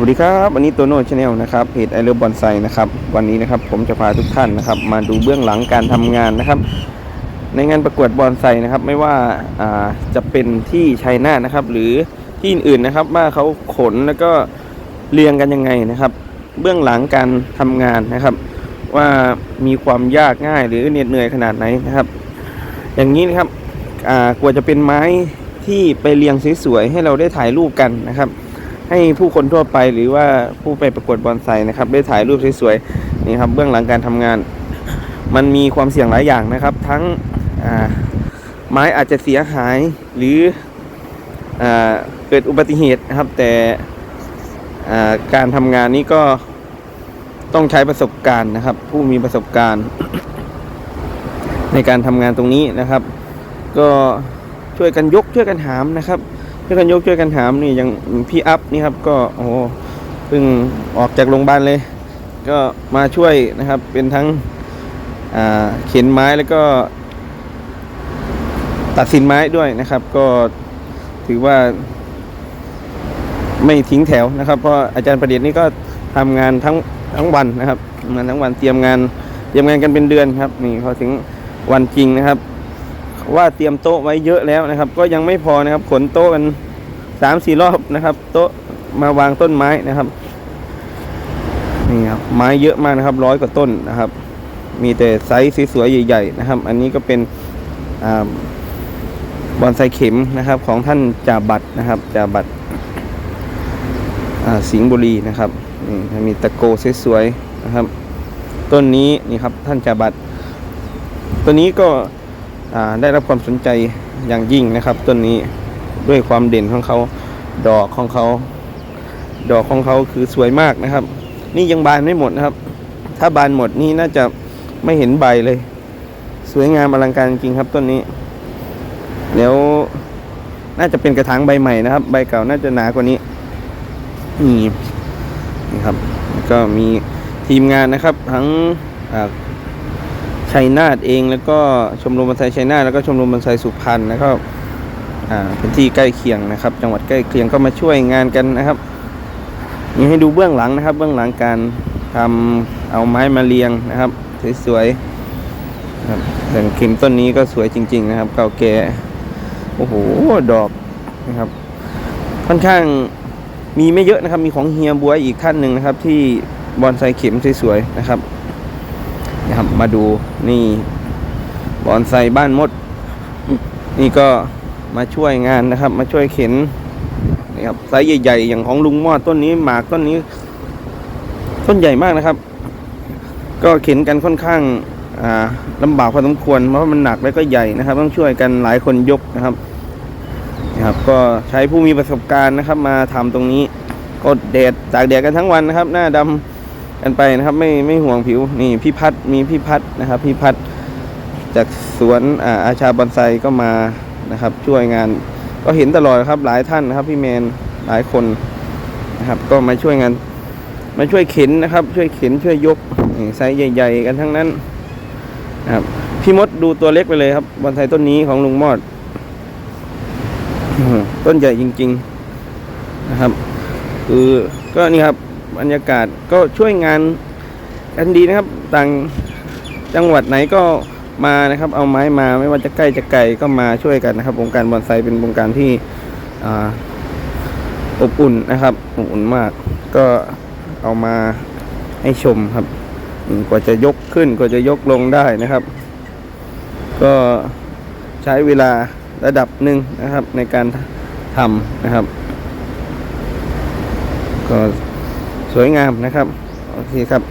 วัสดีครับวันนี้โตโน่ชาแนลนะครับเพจไอเลิฟบอนไซนะครับวันนี้นะครับผมจะพาทุกท่านนะครับ มาดูเบื้องหลังการทำงานนะครับ ในงานประกวดบอนไซนะครับ ไม่ว่าอ่าจะเป็นที่ชัยนาทนะครับ หรือที่อื่นๆนะครับว่าเขาขนแล้วก็เรียงกันยังไงนะครับ เบื้องหลังการทำงานนะครับ ว่ามีความยากง่ายหรือเหน็ดเหนื่อยขนาดไหนนะครับ อย่างนี้นะครับอ่ากว่าจะเป็นไม้ที่ไปเรียงสวยๆให้เราได้ถ่ายรูปกันนะครับ ให้ผู้คนทั่วไปหรือว่าผู้ไปประกวดบอนไซนะครับได้ถ่ายรูปสวยๆนี่ครับเบื้องหลังการทำงาน มันมีความเสี่ยงหลายอย่างนะครับ ทั้งไม้อาจจะเสียหายหรืออเกิดอุบัติเหตุนะครับ แต่การทำงานนี้ก็ต้องใช้ประสบการณ์นะครับ ผู้มีประสบการณ์ ในการทำงานตรงนี้นะครับ ก็ช่วยกันยกช่วยกันหามนะครับ ช่วยกันยกช่วยกันหามนี่อย่างพี่อัพนี่ครับก็โอ้โหเพิ่งออกจากโรงพยาบาลเลย ก็มาช่วยนะครับเป็นทั้งเข็นไม้แล้วก็ตัดสินไม้ด้วยนะครับ ก็ถือว่าไม่ทิ้งแถวนะครับ เพราะอาจารย์ประเดิษฐ์นี่ก็ทำงานทั้งทั้งวันนะครับงานทั้งวันเตรียมงานเตรียมงานกันเป็นเดือนครับนี่พอถึงวันจริงนะครับ ว่าเตรียมโต๊ะไว้เยอะแล้วนะครับ ก็ยังไม่พอนะครับ ขนโต๊ะกันสามสี่รอบนะครับ โต๊ะมาวางต้นไม้นะครับนี่ครับไม้เยอะมากนะครับร้อยกว่าต้นนะครับ มีแต่ไซส์สวยๆใหญ่ ๆ นะครับ อันนี้ก็เป็นอ่าบอนไซเข็มนะครับ ของท่านจ่าบัตรนะครับจ่าบัตรอ่าสิงห์บุรีนะครับนี่มีตะโกสวยๆนะครับ ต้นนี้นี่ครับท่านจ่าบัตรต้นนี้ก็ ได้รับความสนใจอย่างยิ่งนะครับต้นนี้ด้วยความเด่นของเขาดอกของเขา ดอกของเขาคือสวยมากนะครับ นี่ยังบานไม่หมดนะครับ ถ้าบานหมดนี่น่าจะไม่เห็นใบเลย สวยงามอลังการจริงครับต้นนี้เดี๋ยวน่าจะเป็นกระถางใบใหม่นะครับ ใบเก่าน่าจะหนากว่านี้นี่นี่ครับ ก็มีทีมงานนะครับ ทั้งอ่า ชัยนาทเองแล้วก็ชมรมบอนไซชัยนาทแล้วก็ชมรมบอนไซสุพรรณแล้วก็อ่าพื้นที่ใกล้เคียงนะครับ จังหวัดใกล้เคียงก็มาช่วยงานกันนะครับนี่ให้ดูเบื้องหลังนะครับ เบื้องหลังการทำเอาไม้มาเรียงนะครับสวยๆครับอย่งเข็มต้นนี้ก็สวยจริง ๆ นะครับ เก่าแก่โอ้โหดอกนะครับ ค่อนข้างมีไม่เยอะนะครับ มีของเฮียบัวอีกท่านหนึ่งนะครับ ที่บอนไซเข็มสวยๆนะครับ นะครับมาดูนี่บอนไซบ้านมด นี่ก็มาช่วยงานนะครับ มาช่วยเข็นนี่ครับไซส์ใหญ่ๆอย่างของลุงมอดต้นนี้หมากต้นนี้ ต้นใหญ่มากนะครับ ก็เข็นกันค่อนข้างอ่าลำบากพอสมควรเพราะมันหนักแล้วก็ใหญ่นะครับ ต้องช่วยกันหลายคนยกนะครับนะครับ ก็ใช้ผู้มีประสบการณ์นะครับ มาทำตรงนี้ก็แดดตากแดดกันทั้งวันนะครับ หน้าดำ กันไปนะครับ ไม่ไม่ห่วงผิวนี่พี่พัดมีพี่พัดนะครับ พี่พัดจากสวนอาอาชาบอนไซก็มานะครับ ช่วยงานก็เห็นตลอดครับหลายท่านนะครับ พี่แมนหลายคนนะครับ ก็มาช่วยงาน มาช่วยเข็นนะครับ ช่วยเข็นช่วยยกไซส์ใหญ่ ๆ กันทั้งนั้นนะครับพี่มดดูตัวเล็กไปเลยครับบอนไซต้นนี้ของลุงมอดต้นใหญ่จริง ๆ นะครับคือก็นี่ครับ บรรยากาศก็ช่วยงานกันดีนะครับ ต่างจังหวัดไหนก็มานะครับ เอาไม้มาไม่ว่าจะใกล้จะไกลก็มาช่วยกันนะครับวงการบอนไซเป็นวงการที่ออบอุ่นนะครับอบอุ่นมาก ก็เอามาให้ชมครับกว่าจะยกขึ้นกว่าจะยกลงได้นะครับ ก็ใช้เวลาระดับหนึ่งนะครับในการทำนะครับ ก็ สวยงามนะครับโอเคครับ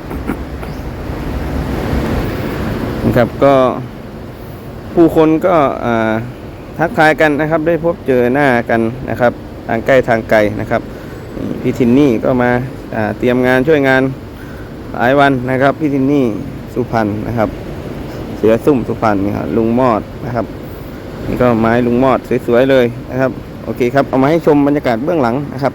นะครับก็ผู้คนก็ทักทายกันนะครับ ได้พบเจอหน้ากันนะครับ ทางใกล้ทางไกลนะครับพี่ทินนี่ก็มาอ่าเตรียมงานช่วยงานหลายวันนะครับพี่ทินนี่สุพรรณนะครับ เสือซุ่มสุพรรณนี่ครับลุงมอดนะครับนี่ก็ไม้ลุงมอดสวยๆเลยนะครับ โอเคครับเอามาให้ชมบรรยากาศเบื้องหลังนะครับ